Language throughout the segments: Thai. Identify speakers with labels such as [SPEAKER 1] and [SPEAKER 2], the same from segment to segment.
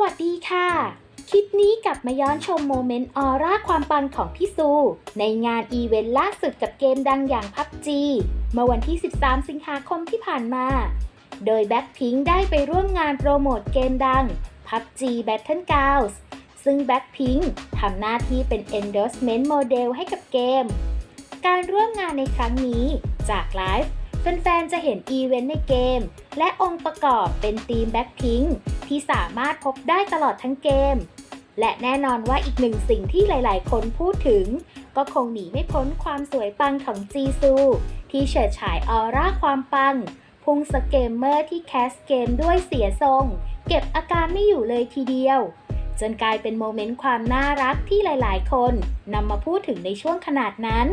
[SPEAKER 1] วัสดีค่ะ คลิปนี้กลับมาย้อนชมโมเมนต์ออร่าความปังของพี่ซู ในงานอีเวนต์ล่าสุดกับเกมดังอย่าง PUBG เมื่อวันที่ 13 สิงหาคมที่ผ่านมา โดย Blackpink ได้ไปร่วมงานโปรโมทเกมดัง PUBG Battlegrounds ซึ่ง Blackpink ทำหน้าที่เป็น endorsement model ให้กับเกม การร่วมงานในครั้งนี้จากไลฟ์ แฟนๆจะเห็นอีเวนต์ในเกม และองค์ประกอบเป็นทีมแบ็คพิงที่สามารถพบได้ตลอดทั้งเกม และแน่นอนว่าอีกหนึ่งสิ่งที่หลายๆ คนพูดถึง ก็คงหนีไม่พ้นความสวยปังของจีซู ที่เฉิดฉายออร่าความปัง พุงสเกมเมอร์ที่แคสเกมด้วยเสียทรง เก็บอาการไม่อยู่เลยทีเดียวจนกลายเป็นโมเมนต์ความน่ารักที่หลาย ๆ คนนำมาพูดถึงในช่วงขนาดนั้น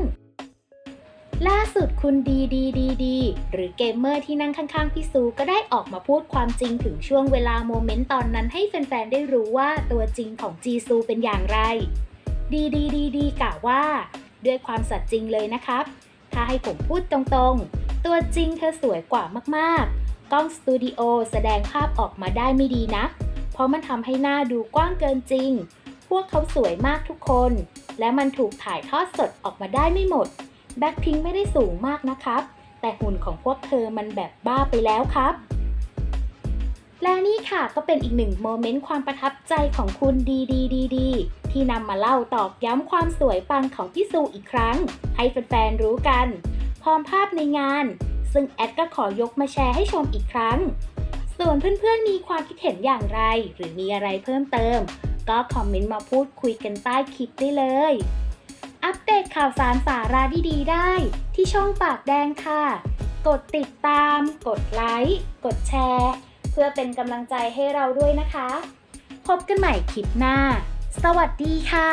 [SPEAKER 1] ล่าสุดคุณดีดีดีดีหรือเกมเมอร์ที่นั่งข้างๆพี่ซูก็ได้ออกมาพูดความจริงถึงช่วงเวลาโมเมนต์ตอนนั้นให้แฟนๆ ได้รู้ว่าตัวจริงของจีซูเป็นอย่างไร ดีดีดีดีกล่าวว่า ด้วยความสัตย์จริงเลยนะครับ ถ้าให้ผมพูดตรงๆ ตัวจริงเธอสวยกว่ามากๆ กล้องสตูดิโอแสดงภาพออกมาได้ไม่ดีนะ เพราะมันทำให้หน้าดูกว้างเกินจริง พวกเขาสวยมากทุกคน และมันถูกถ่ายทอดสดออกมาได้ไม่หมด แบ็คพิงไม่ได้สูงมากนะครับ แต่หุ่นของพวกเธอมันแบบบ้าไปแล้วครับ และนี่ค่ะก็เป็นอีกหนึ่งโมเมนต์ความประทับใจของคุณดีดีดีดีที่นำมาเล่าตอกย้ำความสวยปังของพี่ซูอีกครั้ง ให้แฟนๆรู้กัน พร้อมภาพในงาน ซึ่งแอดก็ขอยกมาแชร์ให้ชมอีกครั้ง ส่วนเพื่อนๆมีความคิดเห็นอย่างไร หรือมีอะไรเพิ่มเติม ก็คอมเมนต์มาพูดคุยกันใต้คลิปได้เลย อัปเดตข่าวสารสาระดีๆ ได้ ที่ช่องปากแดงค่ะ กดติดตาม กดไลค์ กดแชร์ เพื่อเป็นกำลังใจให้เราด้วยนะคะ พบกันใหม่คลิปหน้า สวัสดีค่ะ